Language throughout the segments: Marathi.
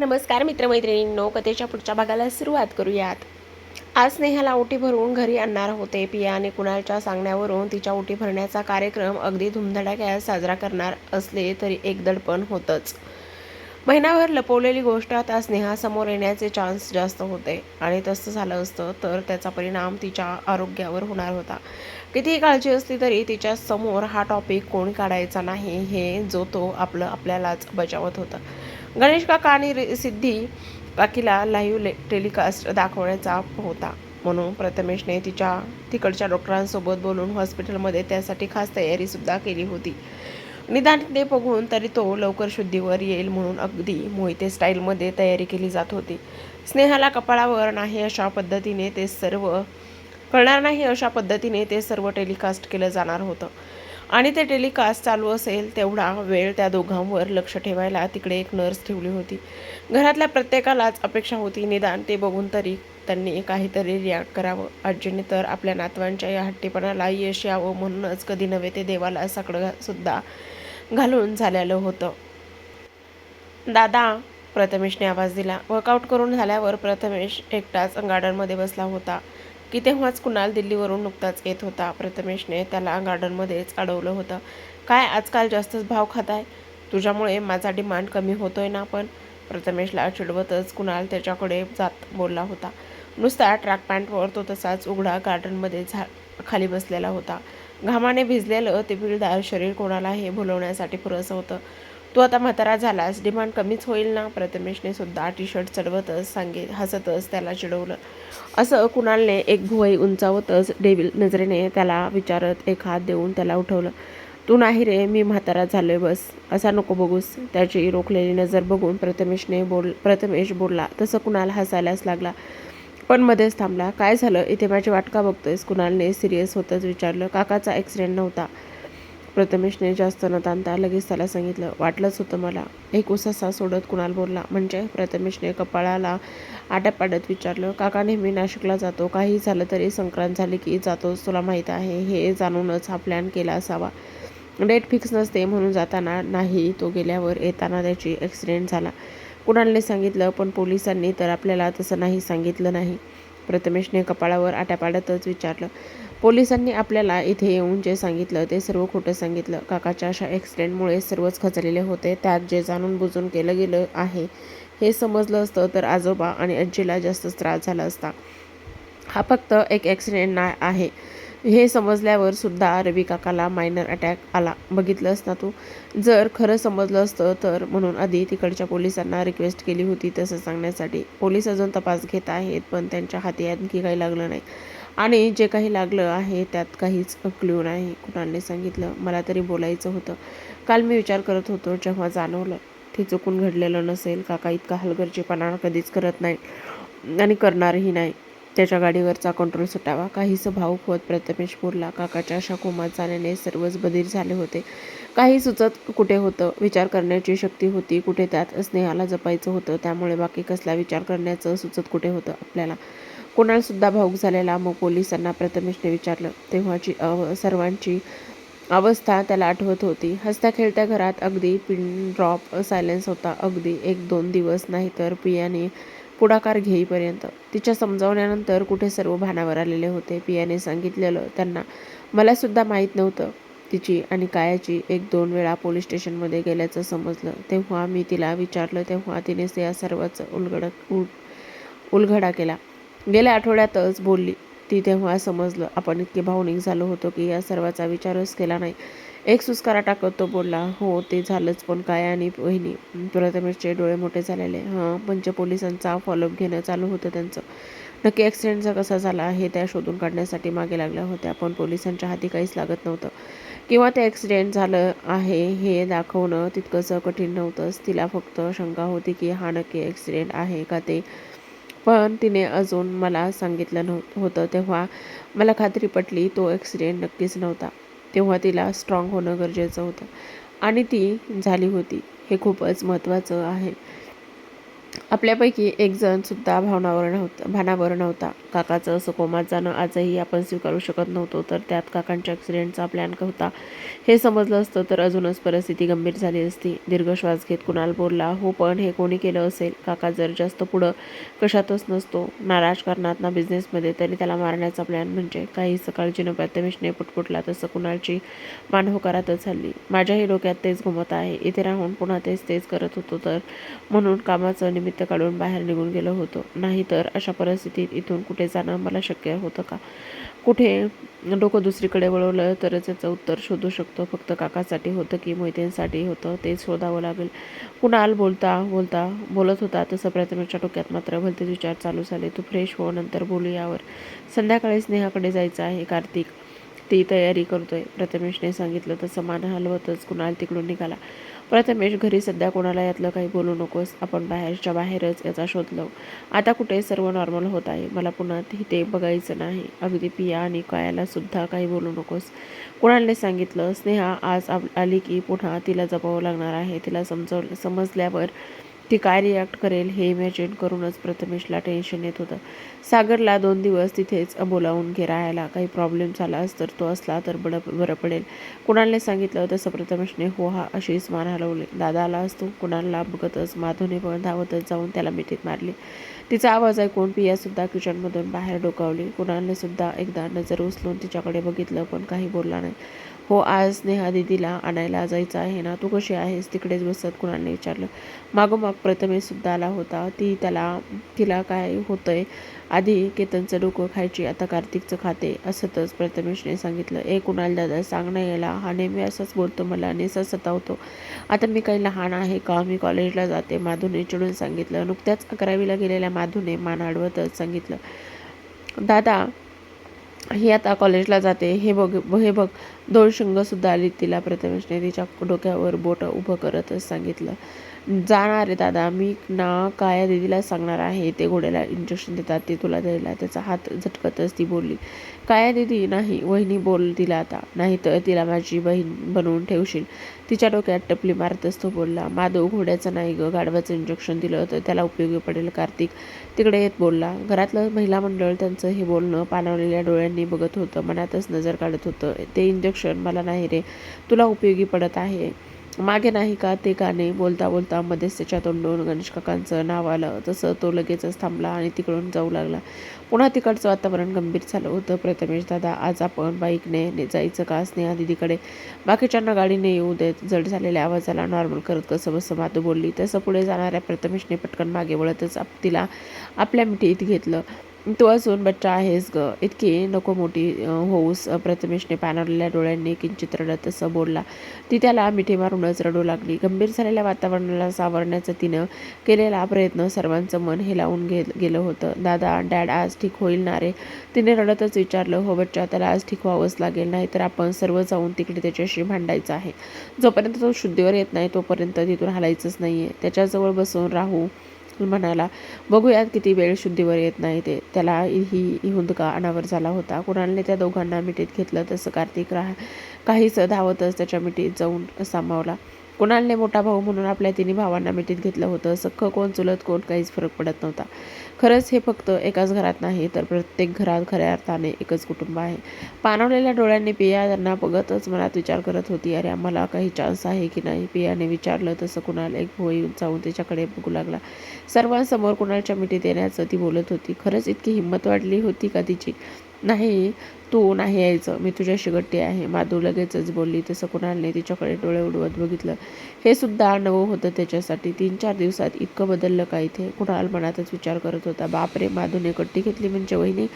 नमस्कार मित्रमैत्रिणींनो कथेच्या पुढच्या भागाला सुरुवात करूयात. आज स्नेहाला ओटी भरून घरी आणणार होते. पियाने कुणालच्या सांगण्यावरून तिच्या ओटी भरण्याचा कार्यक्रम अगदी धुमधडाक्यात साजरा करणार असले तरी एक दडपण होतंच. महिनाभर लपवलेली गोष्ट आता स्नेहासमोर येण्याचे चान्स जास्त होते. आणि तसं झालं असतं तर त्याचा परिणाम तिच्या आरोग्यावर होणार होता. कितीही काळजी असली तरी तिच्या समोर हा टॉपिक कोणी काढायचा नाही हे जो तो आपलं आपल्यालाच बजावत होतं. गणेश काका आणि रि- सिद्धी काकीला लाईव्ह ले टेलिकास्ट दाखवण्याचा होता. म्हणून प्रथमेशने तिच्या तिकडच्या डॉक्टरांसोबत बोलून हॉस्पिटलमध्ये त्यासाठी खास तयारीसुद्धा केली होती. निदान ते बघून तरी तो लवकर शुद्धीवर येईल म्हणून अगदी मोहिते स्टाईलमध्ये तयारी केली जात होती. स्नेहाला कपाळावर नाही अशा पद्धतीने ते सर्व कळणार नाही अशा पद्धतीने ते सर्व टेलिकास्ट केलं जाणार होतं. आणि ते टेलिकास्ट चालू असेल तेवढा वेळ त्या दोघांवर लक्ष ठेवायला तिकडे एक नर्स ठेवली होती. घरातल्या प्रत्येकालाच अपेक्षा होती निदान ते बघून तरी त्यांनी काहीतरी रिॲक्ट करावं. आजीने तर आपल्या नातवांच्या या हट्टीपणाला यश यावं म्हणूनच कधी नव्हे ते देवाला साकडं सुद्धा घालून झालेलं होतं. दादा प्रथमेशने आवाज दिला. वर्कआउट करून झाल्यावर प्रथमेश एकटाच गार्डनमध्ये बसला होता. की तेव्हाच कुणाल दिल्लीवरून नुकताच येत होता. प्रथमेशने त्याला गार्डनमध्येच अडवलं होतं. काय आजकाल जास्तच भाव खाताय? तुझ्यामुळे माझा डिमांड कमी होतोय ना पण? प्रथमेशला चिडवतच कुणाल त्याच्याकडे जात बोलला होता. नुसता ट्रॅक पॅन्टवर तो तसाच उघडा गार्डनमध्ये झा खाली बसलेला होता. घामाने भिजलेलं ते पिळदार शरीर कोणाला हे भुलवण्यासाठी पुरसं होतं. तू आता म्हातारा झालास डिमांड कमीच होईल ना? प्रथमेशने सुद्धा टी शर्ट चढवतच सांगे हसतच त्याला चिडवलं. असं कुणालने एक भुवई उंचावतच डेविल नजरेने त्याला विचारत एक हात देऊन त्याला उठवलं. तू नाही रे मी म्हातारा झालोय बस. असा नको बघूस. त्याची रोखलेली नजर बघून प्रथमेशने बोल प्रथमेश बोलला तसं कुणाल हसायलाच लागला. पण मध्येच थांबला. काय झालं? इथे माझी वाटका बघतोयस? कुणालने सिरियस होतच विचारलं. काकाचा ॲक्सिडेंट नव्हता. प्रथमेशने जास्त न ताणता लगेच त्याला सांगितलं वाटलंच होतं मला. एक उसासा सोडत कुणाल बोलला. म्हणजे प्रथमेशने कपाळाला आट्या पाडत विचारलं काका नेहमी नाशिकला जातो. काही झालं तरी संक्रांत झाली की जातोच तुला माहीत आहे हे जाणूनच हा प्लॅन केला असावा. डेट फिक्स नसते म्हणून जाताना नाही तो गेल्यावर येताना त्याची ॲक्सिडेंट झाला. कुणालने सांगितलं पण पोलिसांनी तर आपल्याला तसं नाही सांगितलं नाही. प्रथमेशने कपाळावर आट्या पाडतच विचारलं पोलिसांनी आपल्याला इथे येऊन जे सांगितलं ते सर्व खोटं सांगितलं. काकाच्या अशा ॲक्सिडेंटमुळे सर्वच खचलेले होते. त्यात जे जाणून बुजून केलं गेलं आहे हे समजलं असतं तर आजोबा आणि आजीला जास्तच त्रास झाला असता. हा फक्त एक ॲक्सिडेंट ना आहे. हे समजल्यावर सुद्धा रवी काकाला मायनर अटॅक आला. बघितलं असता तू? जर खरं समजलं असतं तर म्हणून आधी तिकडच्या पोलिसांना रिक्वेस्ट केली होती तसं सांगण्यासाठी. पोलीस अजून तपास घेत आहेत पण त्यांच्या हाती आणखी काही लागलं नाही. आणि जे काही लागलं आहे त्यात काहीच क्ल्यू नाही. कुणाने सांगितलं? मला तरी बोलायचं होतं. काल मी विचार करत होतो जेव्हा जाणवलं ते चुकून घडलेलं नसेल. काका इतका हलगर्जीपणा कधीच करत नाही आणि करणारही नाही. त्याच्या गाडीवरचा कंट्रोल सुटावा. काहीसं भाऊक होत प्रथमेश पुरला काकाच्या अशा कोमात जाण्याने सर्वच बधीर झाले होते. काही सुचत कुठे होतं? विचार करण्याची शक्ती होती. कुठे त्यात स्नेहाला जपायचं होतं? त्यामुळे बाकी कसला विचार करण्याचं सुचत कुठे होतं आपल्याला? कुणालसुद्धा भाऊक झालेला? मग पोलिसांना प्रथमेशने विचारलं. तेव्हाची अव सर्वांची अवस्था त्याला आठवत होती. हसत्या खेळत्या घरात अगदी पिन ड्रॉप सायलेन्स होता. अगदी एक दोन दिवस नाही तर पियाने पुढाकार घेईपर्यंत. तिच्या समजावण्यानंतर कुठे सर्व भानावर आलेले होते पियाने सांगितलेलं त्यांना. मलासुद्धा माहीत नव्हतं तिची आणि कायाची. एक दोन वेळा पोलीस स्टेशनमध्ये गेल्याचं समजलं. तेव्हा मी तिला विचारलं. तेव्हा तिने या सर्वाचं उलगडत उल उलगडा केला. गेल्या आठवड्यातच बोलली. ती तेव्हा समजलं. आपण इतके भावनिक झालो होतो की या सर्वाचा विचारच केला नाही. एक सुस्कारा टाकत तो बोलला हो ते झालंच. पण काय आणि वहिनी? प्रथमेशचे डोळे मोठे झालेले. हां पंच पोलिसांचा फॉलोअप घेणं चालू होतं त्यांचं. नक्की ॲक्सिडेंटचा कसा झाला हे त्या शोधून काढण्यासाठी मागे लागल्या होत्या. पण पोलिसांच्या हाती काहीच लागत नव्हतं. किंवा ते ॲक्सिडेंट झालं आहे हे दाखवणं तितकंसं कठीण नव्हतंच. तिला फक्त शंका होती की हा नक्की ॲक्सिडेंट आहे का ते पण तिने अजून मला सांगितलं नव्ह होतं तेव्हा मला खात्री पटली तो ॲक्सिडेंट नक्कीच नव्हता. तेव्हा तिला स्ट्रॉंग होणं गरजेचं होतं. आणि ती झाली होती. हे खूपच महत्त्वाचं आहे. आपल्यापैकी एक जण सुद्धा भावनावर नव्हता भानावर नव्हता. काकाचं असं कोमात जाणं आजही आपण स्वीकारू शकत नव्हतो तर त्यात काकांच्या ॲक्सिडेंटचा प्लॅन होता. हे समजलं असतं तर अजूनच परिस्थिती गंभीर झाली असती. दीर्घ श्वास घेत कुणाल बोलला हो पण हे कोणी केलं असेल? काका जर जास्त पुढं कशातच नसतो ना राजकारणात ना बिझनेसमध्ये तरी त्याला मारण्याचा प्लॅन म्हणजे काही सकाळची प्रथमेशने पुटपुटला तसं कुणालची मान होकारातच हल्ली. माझ्याही डोक्यात तेच घुमत आहे. इथे राहून पुन्हा तेच तेच करत होतो तर म्हणून कामाचं निमित्त काढून बाहेर निघून गेलो होतो. नाहीतर अशा परिस्थितीत इथून कुठे जाणं मला शक्य होतं का? कुठे डोकं दुसरीकडे वळवलं तरच याचं उत्तर शोधू शकतो. फक्त काकासाठी होतं की मोहितेंसाठी होतं. ते शोधावं लागेल. कुणाल बोलता बोलता बोलत होता. तसं प्रथमेशच्या डोक्यात मात्र भलतेच विचार चालू झाले. तू फ्रेश हो नंतर बोलू यावर. संध्याकाळी स्नेहाकडे जायचं आहे कार्तिक. ती तयारी करतोय. प्रथमेशने सांगितलं. तसं मान हलवतच. कुणाल तिकडून निघाला. प्रथमेश घरी सध्या कोणाला यातलं काही बोलू नकोस. आपण बाहेरच्या बाहेरच याचा शोध आता कुठे सर्व नॉर्मल होत आहे. मला पुन्हा ते बघायचं नाही. अगदी पिया आणि कायाला सुद्धा काही बोलू नकोस. कुणालने सांगितलं स्नेहा आज आली की पुन्हा तिला जपावं लागणार आहे. तिला समजव समजल्यावर ती काय रिॲक्ट करेल हे इमॅजिन करूनच प्रथमेशला टेन्शन येत होतं. सागरला दोन दिवस तिथेच बोलावून घे राहायला. काही प्रॉब्लेम झालाच तर तो असला तर बडं बरं पडेल. कुणालने सांगितलं तसं प्रथमेशने हो हा अशीच मान हलवली. दादा आला असतो. कुणालला बघतच माधवने पण धावतच जाऊन त्याला मिठीत मारली. तिचा आवाज ऐकून पियासुद्धा किचनमधून बाहेर डोकावली. कुणालने सुद्धा एकदा नजर उचलून तिच्याकडे बघितलं पण काही बोलला नाही. हो आज नेहा दिदीला आणायला जायचं आहे ना. तू कशी आहेस? तिकडेच बसत कुणाने विचारलं. मागोमाग प्रथमेशसुद्धा आला होता. ती त्याला तिला काय होतं आहे आधी केतनचं डोकं खायची आता कार्तिकचं खाते असतच प्रथमेशने सांगितलं. ए कुणाल दादा सांग ना याला. हा नेहमी असंच बोलतो मला नेसा सतावतो. आता मी काही लहान आहे का? मी कॉलेजला जाते माधूने चिडून सांगितलं. नुकत्याच अकरावीला गेलेल्या माधूने मान अडवतच सांगितलं. दादा ही आता कॉलेजला जाते. हे बघ हे बघ. दोन सुद्धा आली तिला प्रथमेशने तिच्या डोक्यावर बोट उभं करतच सांगितलं. जाणार आहे दादा. मी ना काया दिदीला सांगणार आहे ते घोड्याला इंजेक्शन देतात ते तुला द्यायला. त्याचा हात झटकतच ती बोलली. काया दिदी नाही वहिनी बोल तिला आता. नाही तर तिला माझी बहीण बनवून ठेवशील. तिच्या डोक्यात टपली मारतच तो बोलला. माधव घोड्याचं नाही ग गाढवाचं इंजेक्शन दिलं तर त्याला उपयोगी पडेल कार्तिक. तिकडे येत बोलला. घरातलं महिला मंडळ त्यांचं हे बोलणं पाणावलेल्या डोळ्यांनी बघत होतं. मनातच नजर काढत होतं. ते इंजेक्शन मला नाही रे तुला उपयोगी पडत आहे. मागे नाही का ते गाणे बोलता बोलता मध्येच त्याच्या तोंडून गणेश काकांचं नाव आलं. तसं तो लगेचच थांबला आणि तिकडून जाऊ लागला. पुन्हा तिकडचं वातावरण गंभीर झालं होतं. प्रथमेश दादा आज आपण बाईकने जायचं का? स्नेहा दिदीकडे. बाकीच्यांना गाडीने येऊ देत जड झालेल्या आवाजाला नॉर्मल करत कसं बसं मातू बोलली. तसं पुढे जाणाऱ्या प्रथमेशने पटकन मागे वळतच तिला आपल्या मिठीत घेतलं. तो अजून बच्चा आहेस ग. इतकी नको मोठी होऊस. प्रथमेशने पानवलेल्या डोळ्यांनी किंचित रडत असं बोलला. ती त्याला मिठी मारूनच रडू लागली. गंभीर झालेल्या वातावरणाला सावरण्याचा तिनं केलेला प्रयत्न सर्वांचं मन हेलावून घे गेलं होतं. दादा डॅड आज ठीक होईल ना रे? तिने रडतच विचारलं. हो बच्चा त्याला आज ठीक व्हावंच लागेल. नाही तर आपण सर्व जाऊन तिकडे त्याच्याशी भांडायचं आहे. जोपर्यंत तो शुद्धीवर येत नाही तोपर्यंत तिथून हलायचंच नाही आहे त्याच्याजवळ बसून राहू म्हणाला बघूयात किती वेळ शुद्धीवर येत नाही ते. त्याला ही हुंदका अनावर झाला होता. कुणालने त्या दोघांना मिठीत घेतलं तसं कार्तिक राह काहीच धावतच त्याच्या मिठीत जाऊन सामावला. कुणालने मोठा भाऊ म्हणून आपल्या तिन्ही भावांना मिठीत घेतलं होतं. सख्ख कोण चुलत कोण काहीच फरक पडत नव्हता. खरंच हे फक्त एकाच घरात नाही तर प्रत्येक घरात खऱ्या अर्थाने एकच कुटुंब आहे. पाणवलेल्या डोळ्यांनी पिया त्यांना बघतच मनात विचार करत होती अरे आम्हाला काही चान्स आहे की नाही? पियाने विचारलं तसं कुणाल एक भोई जाऊन त्याच्याकडे बघू लागला. सर्वांसमोर कुणालच्या मिठीत येण्याचं ती बोलत होती. खरंच इतकी हिंमत वाढली होती का तिची? नाही तू नाही यायचं. मी तुझ्याशी गट्टी आहे. माधू लगेचच बोलली तसं कुणालने तिच्याकडे डोळे उडवत बघितलं. हे सुद्धा नवं होतं त्याच्यासाठी. तीन चार दिवसात इतकं बदललं का इथे? कुणाल मनातच विचार करत होता. बापरे माधूने गट्टी घेतली म्हणजे वहिनी?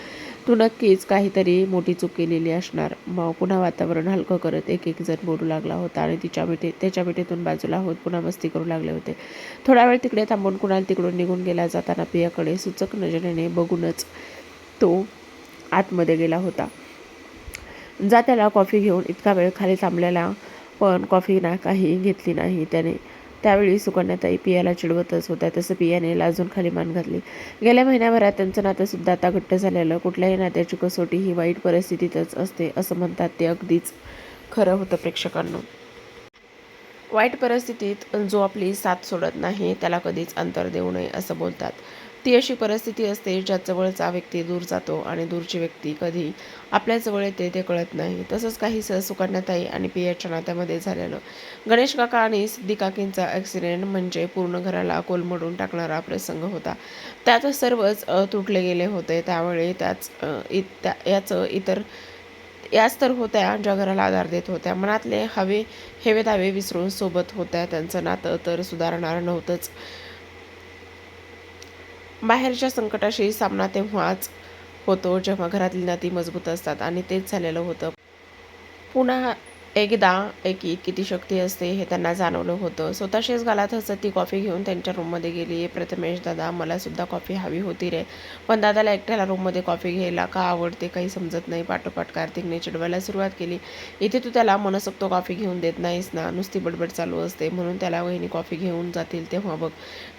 तू नक्कीच काहीतरी मोठी चूक केलेली असणार. मग पुन्हा वातावरण हलकं करत एक एक जण बोलू लागला होता आणि तिच्या मिठे त्याच्या मिठेतून बाजूला होत पुन्हा मस्ती करू लागले होते. थोडा वेळ तिकडे थांबून कुणाल तिकडून निघून गेला. जाताना पियाकडे सुचक नजरेने बघूनच तो आतमध्ये गेला होता. जा त्याला कॉफी घेऊन इतका वेळ खाली थांबलेला पण कॉफी ना काही घेतली नाही त्याने. त्यावेळी सुकन्याताई पियाला चिडवतच होत्या तसं पियाने लाजून खाली मान घातली. गेल्या महिन्याभरात त्यांचं नातंसुद्धा आता घट्ट झालेलं. कुठल्याही नात्याची कसोटी ही वाईट परिस्थितीतच असते असं म्हणतात ते अगदीच खरं होतं प्रेक्षकांना. वाईट परिस्थितीत जो आपली साथ सोडत नाही त्याला कधीच अंतर देऊ नये असं बोलतात. ती अशी परिस्थिती असते ज्यात जवळचा व्यक्ती दूर जातो आणि दूरची व्यक्ती कधी आपल्याजवळ येते ते कळत नाही. तसंच काही काहीसं सुकन्याताई आणि पियाच्या नात्यामध्ये झालेलं गणेश काका आणि सिद्धी काकींचा ॲक्सिडेंट म्हणजे पूर्ण घराला कोलमडून टाकणारा प्रसंग होता. त्यात सर्वच तुटले गेले होते. त्यावेळी त्याच इ- त्या याचं इतर याच तर होत्या ज्या घराला आधार देत होत्या. मनातले हवे हेवे दावे विसरून सोबत होत्या. त्यांचं नातं तर सुधारणार नव्हतंच. बाहेरच्या संकटाशी सामना तेव्हाच होतो जेव्हा घरातली नाती मजबूत असतात आणि तेच झालेलं होतं. पुन्हा एकदा एकी किती शक्ती असते हे त्यांना जाणवलं होतं. स्वतःशीच गालात हसत ती कॉफी घेऊन त्यांच्या रूममध्ये गेली. प्रथमेश दादा मलासुद्धा कॉफी हवी होती रे. पण दादाला एकट्याला रूममध्ये कॉफी घ्यायला का आवडते काही समजत नाही. पाठोपाठ कार्तिकने चिडवायला सुरुवात केली. इथे तू त्याला मनसोक्त कॉफी घेऊन देत नाहीस ना. नुसती बडबड चालू असते. म्हणून त्याला वहिनी कॉफी घेऊन जातील तेव्हा बघ.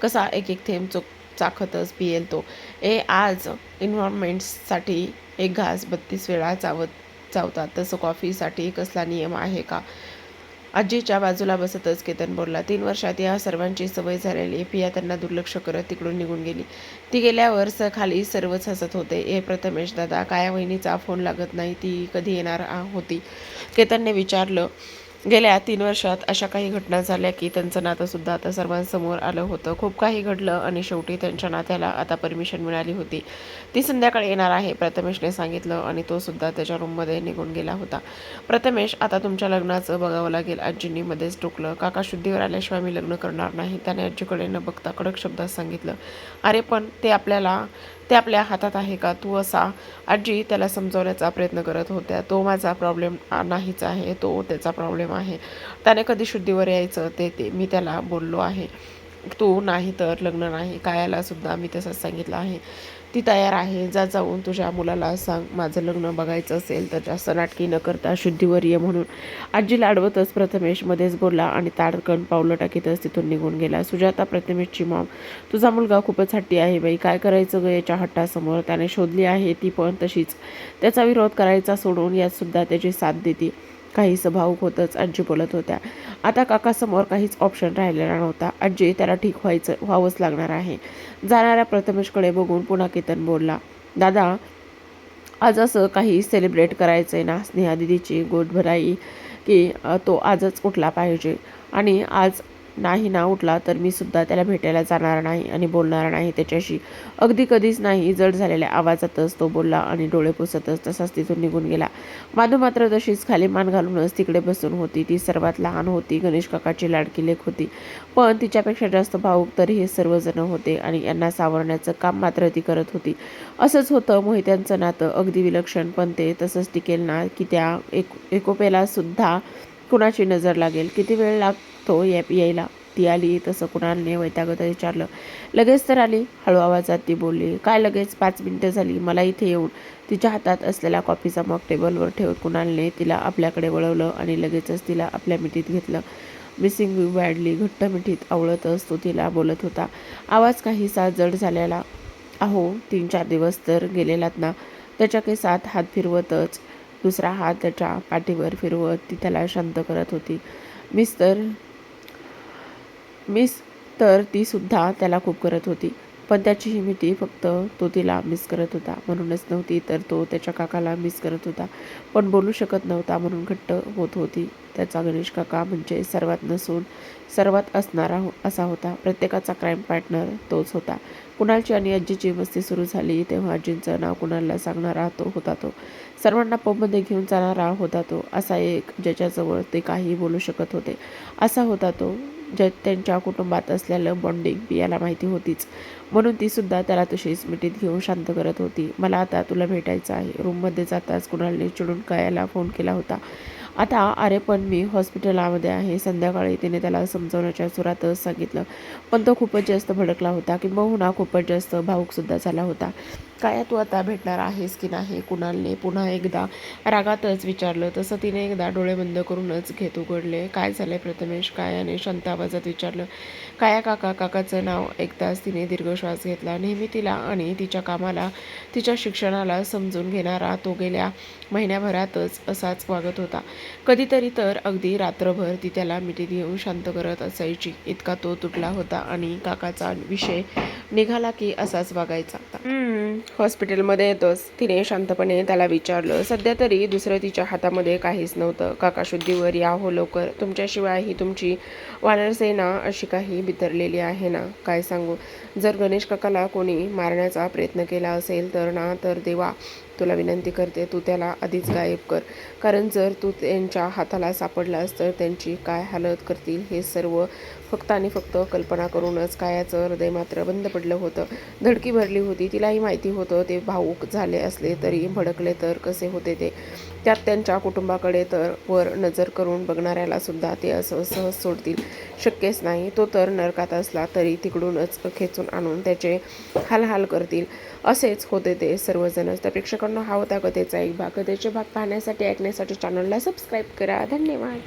कसा एक एक थेंब चोख चाखतच पियेल तो. ए आज इन्व्हायरमेंट्ससाठी एक घास बत्तीस वेळा चावत चावतात. तसं कॉफीसाठी कसला नियम आहे का? आजीच्या बाजूला बसतच केतन बोलला. तीन वर्षात या सर्वांची सवय झालेली. पिया त्यांना दुर्लक्ष करत तिकडून निघून गेली. ती गेल्यावर स खाली सर्वच हसत होते. ए प्रथमेश दादा काया वहिनीचा फोन लागत नाही. ती कधी येणार होती? केतनने विचारलं गेल्या तीन वर्षात अशा काही घटना झाल्या की त्यांचं नातंसुद्धा आता सर्वांसमोर आलं होतं. खूप काही घडलं आणि शेवटी त्यांच्या नात्याला आता परमिशन मिळाली होती. ती संध्याकाळी येणार आहे प्रथमेशने सांगितलं आणि तो सुद्धा त्याच्या रूममध्ये निघून गेला होता. प्रथमेश आता तुमच्या लग्नाचं बघावं लागेल. आजींनी मध्येच टोकलं. काका शुद्धीवर आल्याशिवाय मी लग्न करणार नाही. त्याने आजीकडे न बघता कडक शब्दात सांगितलं अरे पण ते आपल्याला ते आपल्या हातात आहे का? तू असा. आजी त्याला समजवण्याचा प्रयत्न करत होत्या. तो माझा प्रॉब्लेम नाहीच आहे. तो त्याचा प्रॉब्लेम आहे. त्याने कधी शुद्धीवर यायचं ते ते मी त्याला बोललो आहे. तू नाही तर लग्न नाही कायाला सुद्धा मी तसंच सांगितलं आहे. ती तयार आहे जा जाऊन तुझ्या मुलाला सांग माझं लग्न बघायचं असेल तर जास्त नाटकी न करता शुद्धीवर ये म्हणून. आजी लाडवतच प्रथमेशमध्येच बोलला आणि ताडकन पावलं टाकीतच तिथून निघून गेला. सुजाता प्रथमेशची मॉम तुझा मुलगा खूपच हट्टी आहे बाई काय करायचं ग याच्या हट्टासमोर? त्याने शोधली आहे ती पण तशीच. त्याचा विरोध करायचा सोडून यात सुद्धा त्याची साथ देते. काहीसं भाऊक होतच आजी बोलत होत्या. आता काकासमोर काहीच ऑप्शन राहिलेला नव्हता. आजी त्याला ठीक व्हायचं व्हावंच लागणार आहे. जाणाऱ्या प्रथमेशकडे बघून पुन्हा केतन बोलला दादा आज असं काही सेलिब्रेट करायचं आहे ना? स्नेहा दिदीची गोडभराई की तो आजच उठला पाहिजे. आणि आज नाही ना उठला तर मी सुद्धा त्याला भेटायला जाणार नाही आणि बोलणार नाही त्याच्याशी. अगदी कधीच नाही जड झालेल्या आवाजातच तो बोलला आणि डोळे पुसतच तसाच तिथून निघून गेला. माधू मात्र तशीच खाली मान घालूनच तिकडे बसून होती. ती सर्वात लहान होती. गणेश काकाची लाडकी लेख होती. पण तिच्यापेक्षा जास्त भाऊक तरी हे सर्वजण होते आणि यांना सावरण्याचं काम मात्र ती करत होती. असंच होतं मोहित्यांचं नातं अगदी विलक्षण पण ते तसंच टिकेल ना की त्या एक एकोपेला सुद्धा कुणाची नजर लागेल? किती वेळ लागतो या यायला? ती आली तसं कुणालने वैतागत विचारलं. लगेच तर आली. हळू आवाजात ती बोलली काय लगेच? पाच मिनटं झाली. मला इथे येऊन तिच्या हातात असलेला कॉफीचा मग टेबलवर ठेवत कुणालने तिला आपल्याकडे वळवलं आणि लगेचच तिला आपल्या मिठीत घेतलं. मिसिंग यू घट्ट मिठीत आवळतच तो तिला बोलत होता. आवाज काहीसा जड झालेला. अहो तीन चार दिवस तर गेलेलात ना? त्याच्या केसात हात फिरवतच दुसरा हात त्याच्या पाठीवर फिरवत ती त्याला शांत करत होती. मिस तर मिस तर ती सुद्धा त्याला खूप करत होती. पण त्याची ही मिठी फक्त तो तिला मिस करत होता. म्हणूनच नव्हती तर तो त्याच्या काकाला मिस करत होता. पण बोलू शकत नव्हता म्हणून घट्ट होत होती. त्याचा गणेश काका म्हणजे सर्वात नसून सर्वात असणारा हो असा होता. प्रत्येकाचा क्राईम पार्टनर तोच होता. कुणालची आणि आजीची मस्ती सुरू झाली तेव्हा आजींचं नाव कुणालला सांगणारा तो होता तो. सर्वांना पबमध्ये घेऊन जाणारा होता तो. असा एक ज्याच्याजवळ ते काही बोलू शकत होते. असा होता तो. ज्या त्यांच्या कुटुंबात असलेलं बॉन्डिंग पियाला माहिती होतीच. म्हणून ती सुद्धा त्याला तशीच मिठीत घेऊन शांत करत होती. मला आता तुला भेटायचं आहे. रूममध्ये जाताच कुणालने चिडून कायाला फोन केला होता. आता अरे पण मी हॉस्पिटलामध्ये आहे. संध्याकाळी तिने त्याला समजवण्याच्या सुरातच सांगितलं. पण तो खूपच जास्त भडकला होता किंबहुना खूपच जास्त भाऊकसुद्धा झाला होता. काय तू आता भेटणार आहेस की नाही? कुणालने पुन्हा एकदा रागातच विचारलं. तसं तिने एकदा डोळे बंद करूनच घेत उघडले. काय झालंय प्रथमेश? कायाने शांत आवाजात विचारलं. काया काका? काकाचं नाव ऐकताच तिने दीर्घ श्वास घेतला. नेहमी तिला आणि तिच्या कामाला तिच्या शिक्षणाला समजून घेणारा तो गेल्या महिन्याभरातच असाच वागत होता. कधीतरी तर अगदी रात्रभर ती त्याला मिठी देऊन शांत करत असायची. इतका तो तुटला होता आणि काकाचा विषय निघाला की असाच वागायचा "हम्म, हॉस्पिटलमध्ये येतोस. तिने शांतपणे त्याला विचारलं सध्या तरी दुसरं तिच्या हातामध्ये काहीच नव्हतं. काका शुद्धीवर या हो लवकर. तुमच्याशिवाय ही तुमची वानरसेना अशी काही बिथरलेली आहे ना? काय सांगू? जर गणेश काकाला कोणी मारण्याचा प्रयत्न केला असेल तर ना? तर देवा तुला विनंती करते तू त्याला आधीच गायब कर. कारण जर तू त्यांच्या हाताला सापडलास तर त्यांची काय हालत करतील हे सर्व फक्त आणि फक्त कल्पना करूनच कायाचं हृदय मात्र बंद पडलं होतं. धडकी भरली होती. तिलाही माहिती होतं ते भाऊक झाले असले तरी भडकले तर कसे होते ते. त्यात त्यांच्या कुटुंबाकडे तर वर नजर करून बघणाऱ्याला सुद्धा ते असं सहज सोडतील. शक्यच नाही. तो तर नरकात असला तरी तिकडूनच खेचून आणून त्याचे हालहाल करतील. असेच होते ते सर्वजणच तर प्रेक्षकांना हा होता कथेचा एक भाग. कथेचे भाग पाहण्यासाठी ऐकण्यासाठी चॅनलला सबस्क्राईब करा. धन्यवाद.